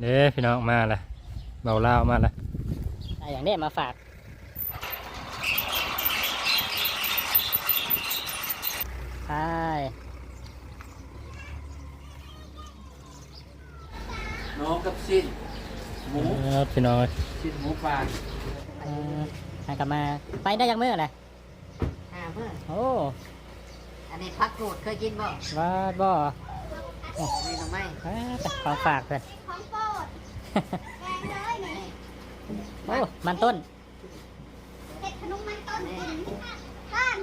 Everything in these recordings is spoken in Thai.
เด้พี่น้องมาละเบาเล่าวมาละอะอย่างนี้มาฝากใช่น้องกับสิ้นหมูเออพี่น้องเอ้ยสิ้นหมูปลาเออให้กลับมา ไปได้ยังเมื่อไหร่อ่าเพื่อนโอ้ อันนี้พักโกรธเคยกินบ่วาดบ่นี่หน่อไม้อ่าแต่ของฝากเลย โอ้มันต้นเห็ดขนมมันต้นกินท่าน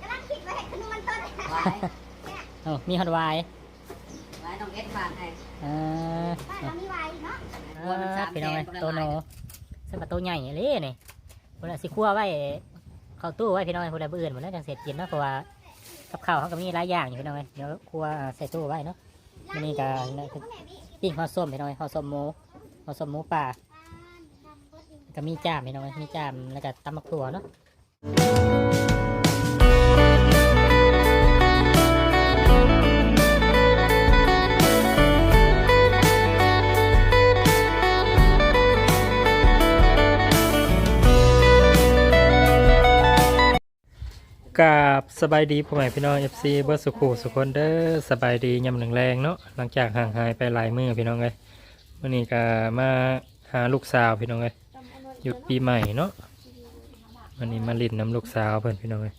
กำลังคิดว่าเห็ดขนมมันต้นไว้โอ้มีฮอตไวายไว้น้องเอ็ดฝากให้เออบ้านเรามีไว้เนาะอ่าพี่น้องเอ้ยตัวโนซึ่งประตูใหญ่เลยนี่คนละสิคั่วไว้เข้าตู้ไว้พี่น้องคนละเบื่อนหมดแล้วจังเสร็จกินเนาะเพราะว่ากับข้าวเขาก็มีหลายอย่างอยู่พี่น้องเอ้ยเดี๋ยวคั่วใส่ตู้ไว้เนาะมันนี่ก็ปิ้งห่อส้มพี่น้องเอ้ยห่อส้มหมู ห่อสมหมูป่าก็มีจามพี่น้องมีจามแล้วก็ตำมักถั่วเนาะกราบสบายดีพ่อแม่พี่น้อง FC เบิร์สุขุสุคนเด้อสบายดียำหนึ่งแรงเนาะหลังจากห่างหายไปหลายมื้อพี่น้องเอ้ย วันนี้ก็มาหาลูกสาวพี่น้องเอ้ยหยุดปีใหม่เนาะวันนี้มาลินน้ำลูกสาวเพิ่อนพี่น้องเอ้ย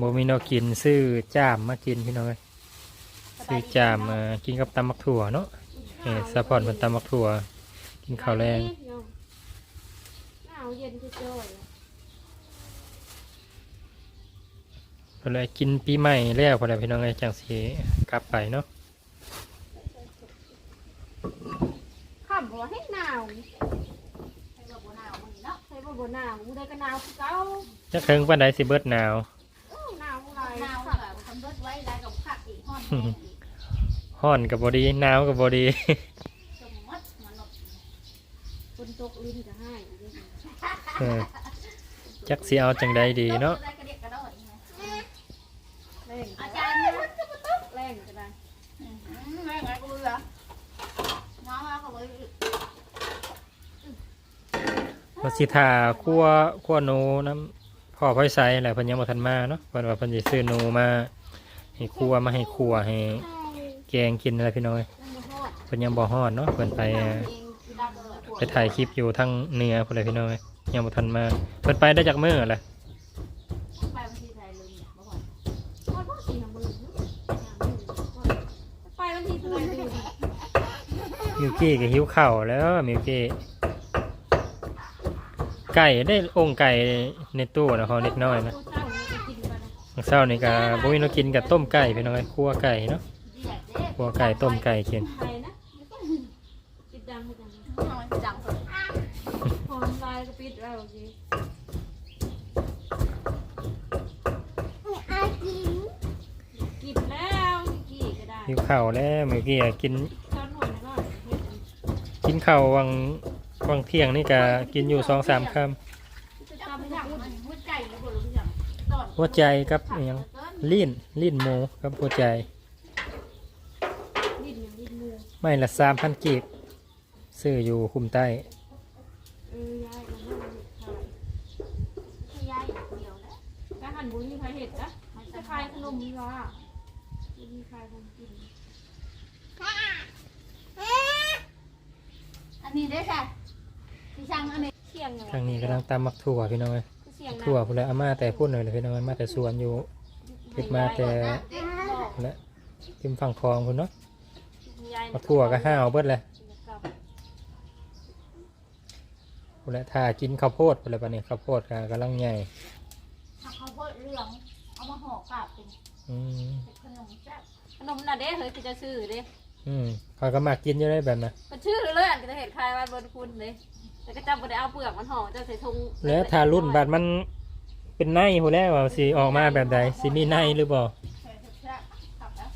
บ่มีนวกินซื้อจามมากินพี่น้องเอ้ยซื้อจามมากินกับตำมักถั่วเนาะเออซัพพอร์ตเพิ่นตำมักถั่ว กินข้าวแรงวเย็นคือโจ้ยเลยกินปีใหม่แล้วพอแล้วพี่น้องเอ้ยจังสิกลับไปเนาะ ขำบอกว่าให้หนาวใครบอกบ่หนาวมึงเนาะใครบอกบ่หนาวมึงได้ก็หนาวคือเก่าจะเคิงปานใดสิเบิดหนาวเอ้าหนาวอะไรหนาวแบบทำเบิดไว้ได้กับผักอีกห้อนฮ้อนกับบดีหนาวกับบดีสมมติมันหลบฝนตกลิ้นจะให้เออจักสิเอาจังใดดีเนาะได้กระเดียกกระโดด แรง อาจารย์นะ แรงจะได้ แม่งไงกูเหรอน้องเขาบอก ว่า สิทาคั่วคั่วหนูน้ำพ่อพ่อยใส่แหละเพิ่นยังบ่ทันมาเนาะเพิ่นว่าเพิ่นสิซื้อหนูมาให้คั่วมาให้คั่วให้แกงกินอะไรพี่น้อยเพิ่นยังบ่ฮอดเนาะเพิ่นไปไปถ่ายคลิปอยู่ทั้งเหนือพุ่นเลยพี่น้อยยังบ่ทันมาเพิ่นไปได้จากมื้อแหละไปวันที่ไทยลืมเนี่ยเมื่อวานวันพ่อสี่น้ำมือไปวันที่เท่าไหร่ดูดิมิวกี้ก็หิวข้าวแล้วมิวกี้ ไก่ได้องค์ไก่ในตู้นะเขาเล็กน้อยนะกูเจ้าเนี่ยจะกินไปนะมื้อเช้านี่ก็บ่มีแนวกินกับต้มไก่พี่น้อยคั่วไก่เนาะเดียดเด้คั่วไก่ต้มไก่กินไทยนะปิดดังปิดดังน้องจังเถอะหอมลายก็ปิดแล้วโอเคอากิน กินแล้วกี่ก็ได้หิวข้าวแล้วมิวกี้ก็กินช้อนหน่อยนะก็เฮ็ดกินข้าววั งวังเที่ยงนี่ก็กินอยู่สองสามคจะจับจำไปไม่จัได้บมันหัวใจแล้วบ่รู้จักตอนำหัวใจกับอหยังลิ้นลิ้นหมูกับหัวใจดิ้นดิ้นมือไม่ละสามพันกีบซื้ออยู่คุมใต้เออยายมันไม่ขายยายเดียวแล้วถ้าหันบุญมีใครเห็ดนะจะขายขนมนี่ละมีขายขนมกินอันนี้ได้ค่ะที่ ช่างอันนี้เสียงทางนี้กำลังตำมักถั่วพี่น้องเอ้ยเสียงถั่วพุ่นแหละอามาแต่พูดหน่อยเลยพี่น้องเอ้ยมาแต่สวนอยู่เก็บมาแต่และริมฝั่งคลองพุ่นเนาะมักถั่วก็ห้าวเบิดเลยพุ่นแหละถ้ากินข้าวโพดพุ่นแหละปะเนี่ยข้าวโพดก็กำลังใหญ่ถ้าเขาเบิดเรื่องเอามาห่อกาบเป็นอืมขนมแซ่บขนมน่ะเด้เฮ้ยคือจะซื้อเด้อืมคอยก็มากินอยู่ได้แบบน่ะมันชื่อเลยอันก็จะเห็ดขายไว้บนคุณเลย แต่ก็จำบ่ได้เอาเปลือกมันห่อจะใส่ถุงแล้วถ้ารุ่นบาดมันเป็นในหัวแล้วว่าสิออกมาแบบใดสิมีในหรือบ่แซ่บขับแล้ว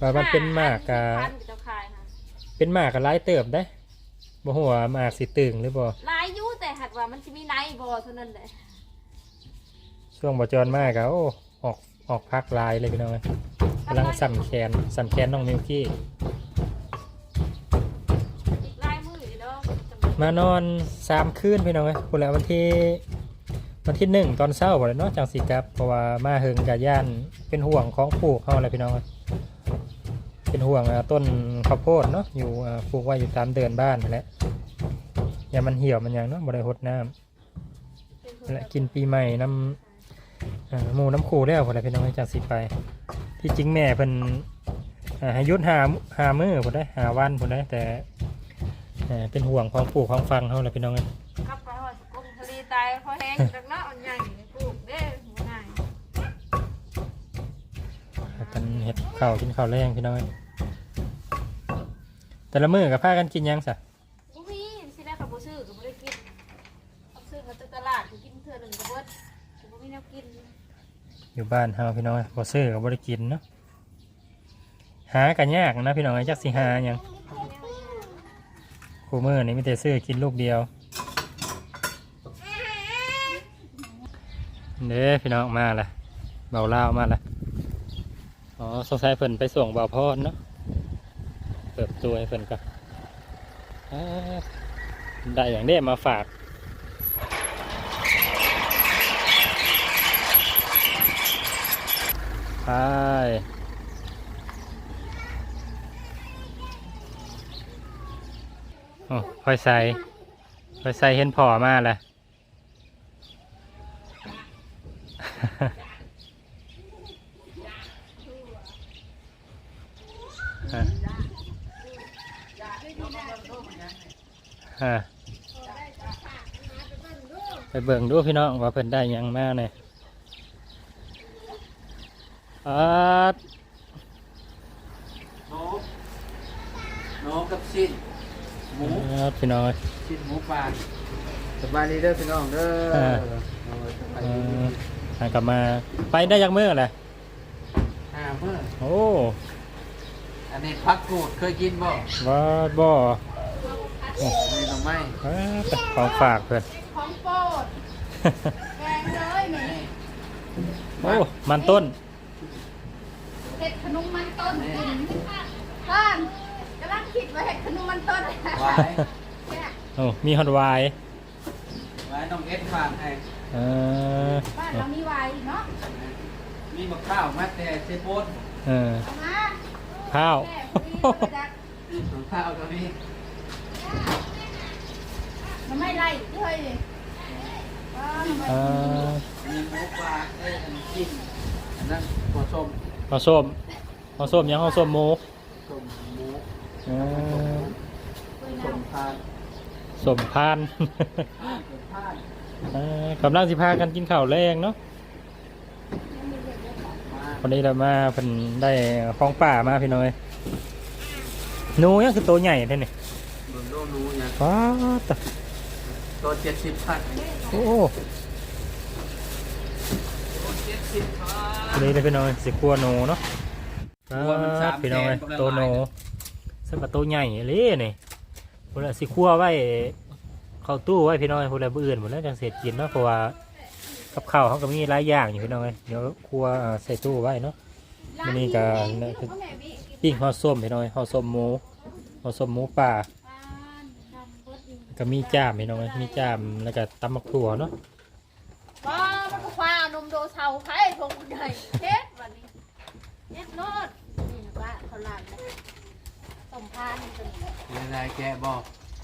ว่ามันเป็นหมากกะพันจะขายนะเป็นหมากกะหลายเติบได้บ่หัวาหมากสิตึงหรือบ่ลายยู่แต่หัดว่ามันจะมีไนบอเท่านั้นแหละช่วงบ่จรมากกะโอ้ออกออกพักหลายเลยพี่น้องเอ้ยไปกำลังสั่นแขนสั่นแขนน้องมิวกี้อีกลายมืออีกเด้อจำเป็น มานอนสามคืนพี่น้องเอ้ยพูดแล้ววันที่วันที่หนึ่งตอนเช้าบ่เลยเนาะจังสิกลับเพราะว่ามาเฮิงกับย่านเป็นห่วงของปลูกเขาอะไรพี่น้องเอ้ยเป็นห่วงต้นข้าวโพดเนาะอยู่ปลูกไว้อยู่ตามเดินบ้านนั่นแหละอย่ามันเหี่ยวมันยังเนาะบ่ได้หดน้ำและกินปีใหม่น้ำอ่าหมูน้ำคูแล้วพอได้พี่น้องเอ้ยจังสิไป ที่จริงแม่เพิ่นอ่าให้ยุดหาหามือผมได้หาวันผมได้แต่ อ่อเป็นห่วงของปลูกของฟังเขาแหละพี่น้องเอ้ยกลับไปว่าสกุลทะเลตายเพราะแห้งจากเนาะอันใหญ่ปลูกเด้หัวหน้ากันเห็ดข้าวกินข้าวแรงพี่น้องเอ้ยแต่ละมื้อกับพากันกินหยังสะบ่มีสิได้ขับบ่ซื้อก็บ่ได้กินเอาซื้อมาจากตลาดก็กินเทื่อหนึงก็เบิดก็บ่มีแนวกินอยู่บ้านเฮาพี่น้องเอ้ยบ่ซื้อก็บ่ได้กินเนาะหากันยากนะพี่น้องเอ้ยจักสิหาหยัง คู่มื้อนี่มีแต่ซื้อกินลูกเดียว เด้พี่น้องมาละเบาเล่ามาละอ๋อสงสัยเพิ่นไปส่งเบาพรเนาะเปิดตัวให้เพิ่นก็ได้อย่างนี้มาฝากไป อ้คอยใส่คอยใส่เห็นพ่อมาแล้วฮะฮะไปเบิ่งดูพี่น้องว่าเพิ่นได้ยังมาเนี่ยอ่าโนโนกับสิ้น หมูครับพี่น้อยสิ้นหมูป่าสบายดีเด้อพี่น้องเด้อเออ โอ้ยสบายเอ่ดีอหากลับมาไปได้ยังเมื่อไหร่ห้าเมื่อโอ้อันนี้พักกูดเคยกินบ่ว่าบ่นี่หน่อไม้ว้าแต่ของฝากเพื่อน ของโปรดแกงเลยแม่โอ้ มันต้นเห็ดขนมมันต้นกินบ้าน กำลังคิดว่าเห็ดขนมมันต้นไว้โอ้มีฮอตไวายไว้น้องเอ็ดฝากให้เออบ้านเรามีไวน์เนาะมีมะข้าวมาแต่เซโปนเออเอามาข้าวแม่มีมาจากมะข้าวก็มีมันไม่ไล่ด้วยว้าวทำไมเออมีหมูป่าเอ้ยอันกินอันนั้นหัวส้มข้าวส้มข้าวส้มยังข้าวส้มหมูส้มหมูเออ ส้มพานส้มพานส้มพานเออกำลังสิพากันกินข้าวแรงเนาะมาวันนี้เรามาเพิ่นได้ของป่ามาพี่น้อยหนูยังคือตัวใหญ่แท้นี่เบิ่งโลหนูเนี่ยว้าวตะตัวเจ็ดสิบพันโอ้ตัวเจ็ดสิบพันวันนี้ได้พี่น้อยสิกลัวหนูเนาะกลัวมันสามพี่น้อยแสนกว่าละตัวหนูลาย สำหรับตัวใหญ่เลยนี่พวกเรสิคั่วไว้เข้าตู้ไว้พี่น้อยพวกเราเบื่อหมดแล้วจังเสร็จกินเนาะเพราะว่ากับข้าวเขาก็มีหลายอย่างอยู่พี่น้อยเดี๋ยวคั่วใส่ตู้ไว้เนาะวันนี้ก็ปิ้งห่อส้มพี่น้อยห่อส้มหมูห่อส้มหมูป่าก็มีจ้ามพี่น้องเอ้ยมีจ้ามแล้วก็ตำมักถั่วเนาะว้าวมันก็คว้านมโดเซาไผ่ทงใหญ่เฮ็ดวันนี้เฮ็ดโนดนี่นะว่าเขาลามนะ สมพานนี่ตัวนี้เป็นอะไรแกะบอก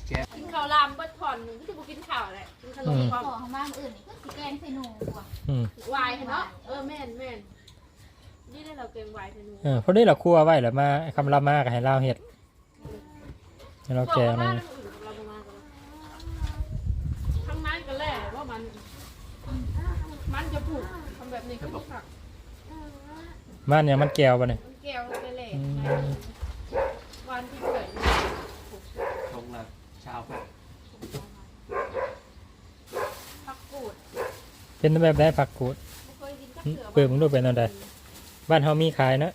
แกะกินข้าวลามเบิดถอนหนึ่งก็จะบ่กินข้าวแหละกินขนมขก่อนอของบ้านอื่นนี่ก็สิแกงใส่หนูกว่าอืมวายเนาะเออแม่นแม่นนี่ได้เราเกมวายเธอหนูเออพอได้เราครัวไว้แล้วมาคำลามาก็ให้เราเห็ดให้เราแกงมัมันนเราบ่มากันทั้งมันก็แหละว่ามัน มันจะผูกทำแบบนี้ก็ผักมันเนี่ยมันแก้วปะเนี่ยมันแก้วไปแหละ อืม วันที่เกิด ตรง ละชาวพุทธผักกูดเป็นแบบได้ผักกูดไม่เคยกินจักอืมเสือเปิดมึงดูเป็นอะไรบ้านเฮามีขายนะ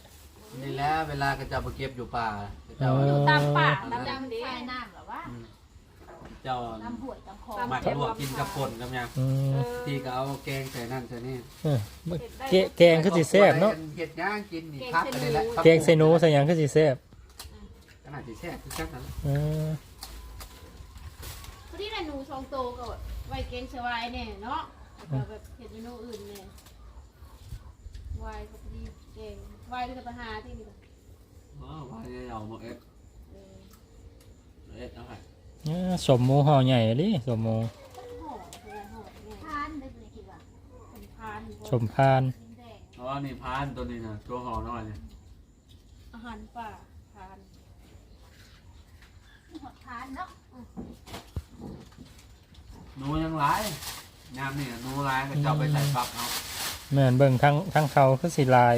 นี่แหละเวลาก็จะไปเก็บอยู่ป่าก็จะอ๋ออยู่ตามป่าตามจำดำดีใส่น้ำหรอวะอืมเจ้าน้ำหวยน้ำคอหมักลวกกินกับป่นกับหยังอืมที่ก็เอาแกงใส่นั่นใส่นี่เออแกแกงคือสิแซ่บเนาะเห็ดย่างกินนี่พักไปเลยแหละแกงใส่หนูใส่หยังคือสิแซ่บขนาดที่แซ่บที่แซ่บนั้นเออพอดีน่ะ หนูสองโตก็ไว้เกงเชวายเนี่ยเนาะแล้วก็แบบเห็ดเมนูอื่นเนี่ยวายก็พอดีเก่งวายก็ไปหาที่นี่อ๋อว่าจะเอามาเอ็ดเอ็ดเอาให้เออสมหมูห่อใหญ่ดิสมหมูห่อคือห่อเนี่ยทานได้เลยคิดว่าเป็นพานสมพานชิ้นแดงอ๋อนี่พานตัวนี้นะตัวห่อน้อยเนี่ยอาหารป่าพานหดทานเนาะ หนูยังหลายยามนี่หนูหลายก็เจ้าไปใส่ฟักเอาแม่นเบิ่งทั้งทั้งเขาคือสิลาย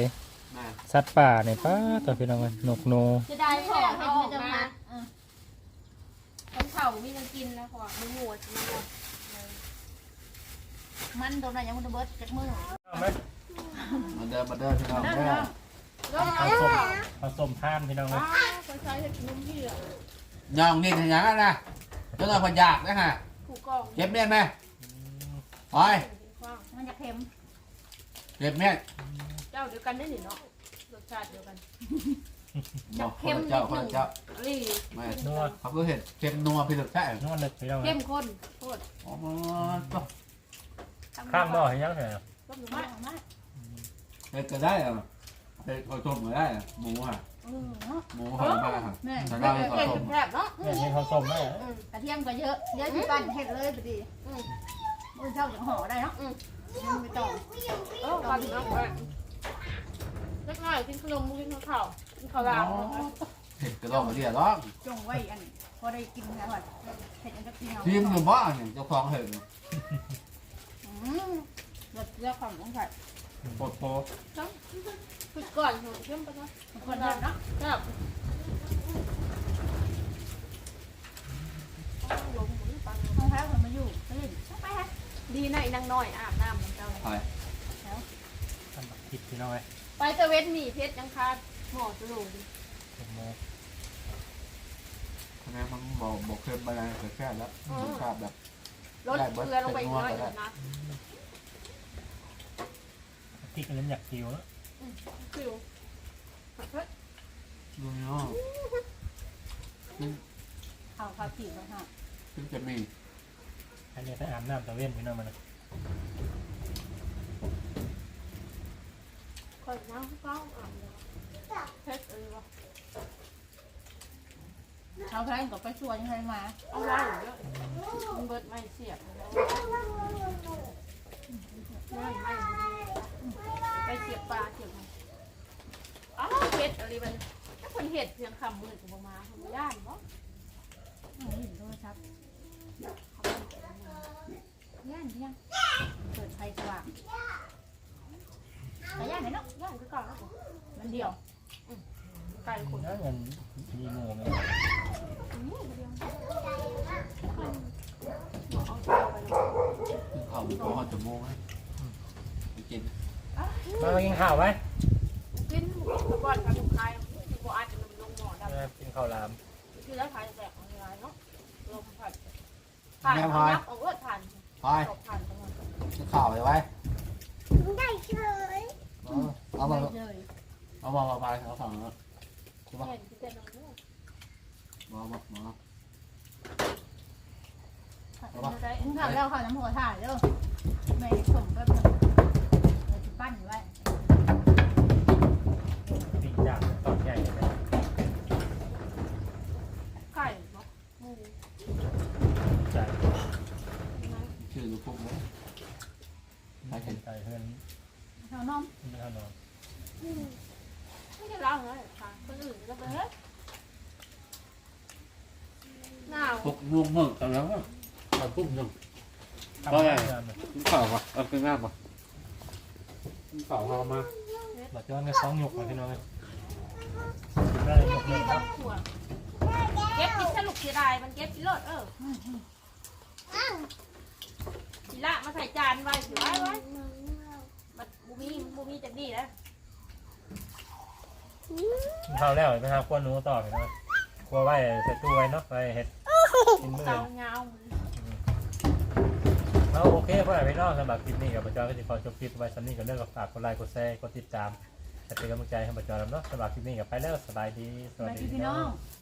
แม่สัตว์ป่าเนี่ยป้าตัวพี่น้องเอ้ยนกโนจะได้ห่อให้ให้ออกจะมามาคนเผามีมันกินนะเพราะว่ามันหมดมันหมดมันโดนอะไรยังมันเบิดจากมือมาเดินมาเดินพี่น้องเด้อเด้อเนาะแล้วผสมผสมพานพี่น้องเอ้ยคนใช้เห็ดนุ่มที่อะย่องนี่ถึงยังนั้นนะ เจ้าหน่อยพยากนะฮะผูกกองเก็บเมียนไหมโอ้ยมันจะเค็มเก็บเมียนเจ้าเดียวกันได้หนิเนาะรสชาติเดียวกันบอกคนละเจ้าคนละเจ้ารีไม่นวดเขาก็เห็นเค็มนัวพี่ลึกแท้นวดเลยพี่น้องเอ้เข้ยมข้นโคตรอ๋อก็ข้างบ่อให้ยังเหรอต้มหมูมามากมากเห็ดก็ได้อะเห็ดเอาต้มก็ได้อะหมูฮะเออเนาะหมูหอมมากฮะแม่แต่เก่เรางให้เขาเก่งต้มแซ่บเนาะแม่นเห็นผสมได้เหรอกระเทียมก็เยอะเยอะที่ปั้นเห็ดเลยพอดีมือเจ้าจะห่อได้เนาะมันไม่ต้องเออความน้ำเล็กน้อยกินขนมกินข้าวกินข้าวลาวเห็ดกระดองกระเดียดร้องจงไว้อันพอได้กินแล้วเห็ดอันจะกินเอาทีมอยู่บ้านเนี่ยเจ้าของเห็ดอืมรสเลือกความต้องใส่โคตรโค ฝึกก่อนเข้มไปนะคนเดิมเนาะครับลมหมุนปังห้องแพ้คนมาอยู่ก็เล่นไปฮะดีนะอีนางน้อยอาบน้ำมันเจ้าไปทำบักคิดพี่น้องเอ้ยไปตะเวนมีเพชรยังคาดหมอจะลงสมหมูคะแนนมันบอกบอกเค็มไปเลยแต่แค่แล้วรสชาติแบบรถเกลือลงไปอีกน้อยนะพริกอันนั้นอยากกิวเนาะฟิวดูเนาะเอาข้าวผีมาฮะซึ่งจะมีอันนี้ถ้าอาบน้ำตะเวนพี่น้องมันนะคอยน้ำเก้าอาบเพชรอะไรวะเอาแพ้กับไปชวนยังไงมาเอาไว้เยอะมันเบิดไม่เสียบแล้วไม่ไม่ ไปเสียบปลาเสียบมันอ้าวเพชรอะไรมันถ้าคนเห็ดเพียงคำมือกับมาทำย่านเนาะอืมโทรศัพท์ย่านย่านเปิดไฟสว่างแต่ย่านไหนเนาะย่านก็ก่อนมันเดียวไก่คนแล้วเงินมีหมูไหมเอาบไปเลยเขาเป็นตัวหอจมูกให้กิน มามากินข้าวไหมกินก่อนการถูกคายที่กูอาจจะลงหมอดำมากินข้าวหลามคือแล้วทายแตกของร้ายเนาะลมผัดผ่านเอายับเอาเวิร์ดผ่านไปตกผ่านตรงนั้นจะข่าวไปไว้ได้เฉยเอามาเลยเอามาเอาไปเอาฝั่งนั้นเห็นที่เต้นตรงนี้มามามาได้มึงทำแล้วข้าวน้ำหัวถ่ายเด้อไม่ส่งก็มันเราจะ ปั้นไว้ปิ้งย่างตอนใหญ่เลยนะไก่เนาะมูจ่ชื่อลูกพวกนี้ใครเห็นใจเพื่อนข้าวน้อมไม่เท่านอนไม่ได้ล้างเลยค่ะคนอื่นก็ไปเฮ้ยหนาวพวกม่วงเมื่อตอนแล้วตอนปุ๊บหนึ่งทำงานงานกินข่าวปะเอากินง่ายปะ กินข่าวพอมาหลักย้อนก็สองหยกมาพี่น้องเลยกินได้หยกหนึ่งครับหัวเก็บกินสรุปเสียดายมันเก็บกินรถเออทีละมาใส่จานไว้ถือไว้ไว้มันบูมีบูมีจากดีแล้วกินข้าวแล้วไปหาขั้วหนูต่อพี่น้องขั้วไว้ใส่ตู้ไว้เนาะไปเห็ดกินมื้อเสาอื่นเงา เอาโอเคพ่อแม่พี่น้องสำหรับคลิปนี้กับประจอยก็จะขอจบคลิปไว้สำนี้กับเรื่องกับฝากกดไลค์กดแชร์กดติดตามจะเป็นกำลังใจให้ประจอยแล้วเนาะสำหรับคลิปนี้กับไปแล้วสบายดีสวัสดีพี่น้อง